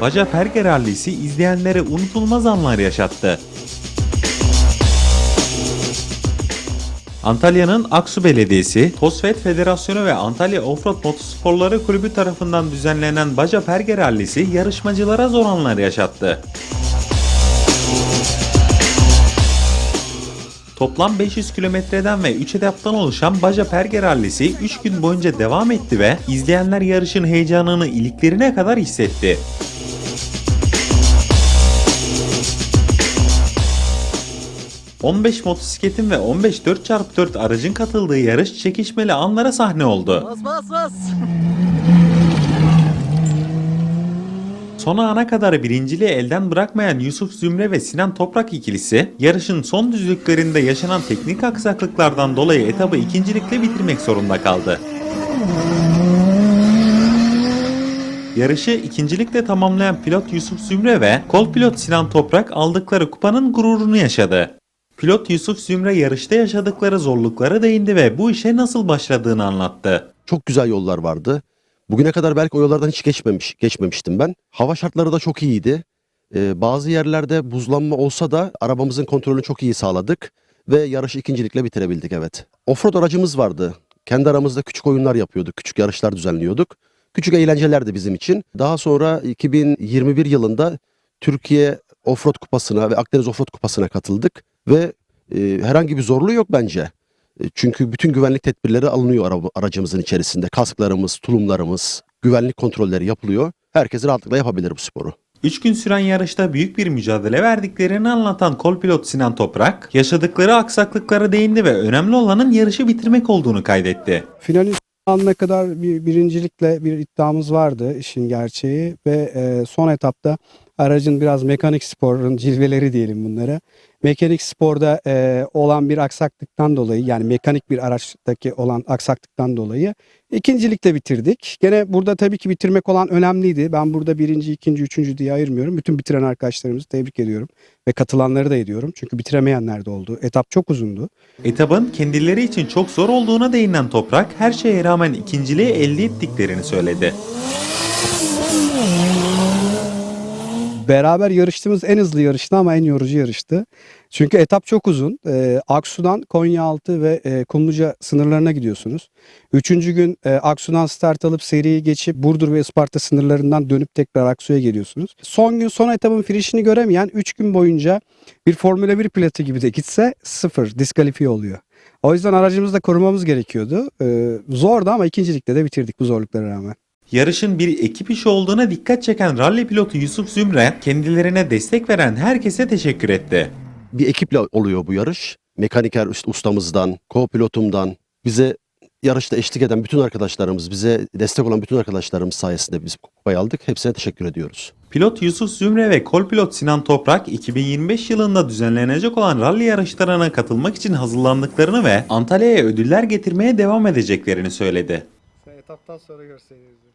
Baja Perge rallisi izleyenlere unutulmaz anlar yaşattı. Antalya'nın Aksu Belediyesi, Tosfet Federasyonu ve Antalya Offroad Motosporları Kulübü tarafından düzenlenen Baja Perge rallisi yarışmacılara zor anlar yaşattı. Toplam 500 kilometreden ve 3 etaptan oluşan Baja Perge rallisi 3 gün boyunca devam etti ve izleyenler yarışın heyecanını iliklerine kadar hissetti. ...15 motosikletin ve 15 4x4 aracın katıldığı yarış çekişmeli anlara sahne oldu. Bas bas bas. Son ana kadar birinciliği elden bırakmayan Yusuf Zümre ve Sinan Toprak ikilisi, yarışın son düzlüklerinde yaşanan teknik aksaklıklardan dolayı etabı ikincilikle bitirmek zorunda kaldı. Yarışı ikincilikle tamamlayan pilot Yusuf Zümre ve kol pilot Sinan Toprak aldıkları kupanın gururunu yaşadı. Pilot Yusuf Zümre yarışta yaşadıkları zorluklara değindi ve bu işe nasıl başladığını anlattı. Çok güzel yollar vardı. Bugüne kadar belki o yollardan hiç geçmemiş, geçmemiştim ben. Hava şartları da çok iyiydi. Ee, bazı yerlerde buzlanma olsa da arabamızın kontrolünü çok iyi sağladık ve yarışı ikincilikle bitirebildik evet. Offroad aracımız vardı. Kendi aramızda küçük oyunlar yapıyorduk, küçük yarışlar düzenliyorduk. Küçük eğlencelerdi bizim için. Daha sonra 2021 yılında Türkiye Offroad Kupası'na ve Akdeniz Offroad Kupası'na katıldık ve e, herhangi bir zorluğu yok bence. E, Çünkü bütün güvenlik tedbirleri alınıyor araba, aracımızın içerisinde. Kasklarımız, tulumlarımız, güvenlik kontrolleri yapılıyor. Herkes rahatlıkla yapabilir bu sporu. 3 gün süren yarışta büyük bir mücadele verdiklerini anlatan kol pilot Sinan Toprak, yaşadıkları aksaklıklara değindi ve önemli olanın yarışı bitirmek olduğunu kaydetti. Finalin anına kadar bir birincilikle bir iddiamız vardı işin gerçeği ve e, son etapta aracın biraz mekanik sporun cilveleri diyelim bunlara. Mekanik sporda e, olan bir aksaklıktan dolayı yani mekanik bir araçtaki olan aksaklıktan dolayı ikincilikle bitirdik. Gene burada tabii ki bitirmek olan önemliydi. Ben burada birinci, ikinci, üçüncü diye ayırmıyorum. Bütün bitiren arkadaşlarımızı tebrik ediyorum ve katılanları da ediyorum. Çünkü bitiremeyenler de oldu. Etap çok uzundu. Etabın kendileri için çok zor olduğuna değinen Toprak, her şeye rağmen ikinciliği elde ettiklerini söyledi. Beraber yarıştığımız en hızlı yarıştı ama en yorucu yarıştı. Çünkü etap çok uzun. Ee, Aksu'dan Konyaaltı ve e, Kumluca sınırlarına gidiyorsunuz. Üçüncü gün e, Aksu'dan start alıp seriyi geçip Burdur ve Isparta sınırlarından dönüp tekrar Aksu'ya geliyorsunuz. Son gün son etapın finişini göremeyen 3 gün boyunca bir Formula 1 pilotu gibi de gitse sıfır diskalifiye oluyor. O yüzden aracımızı da korumamız gerekiyordu. Ee, zordu ama ikincilikte de bitirdik bu zorluklara rağmen. Yarışın bir ekip işi olduğuna dikkat çeken ralli pilotu Yusuf Zümre, kendilerine destek veren herkese teşekkür etti. Bir ekiple oluyor bu yarış. Mekaniker ustamızdan, co-pilotumdan, bize yarışta eşlik eden bütün arkadaşlarımız, bize destek olan bütün arkadaşlarımız sayesinde biz kupayı aldık. Hepsine teşekkür ediyoruz. Pilot Yusuf Zümre ve kol pilot Sinan Toprak 2025 yılında düzenlenecek olan ralli yarışlarına katılmak için hazırlandıklarını ve Antalya'ya ödüller getirmeye devam edeceklerini söyledi. Etaptan sonra görseydiniz.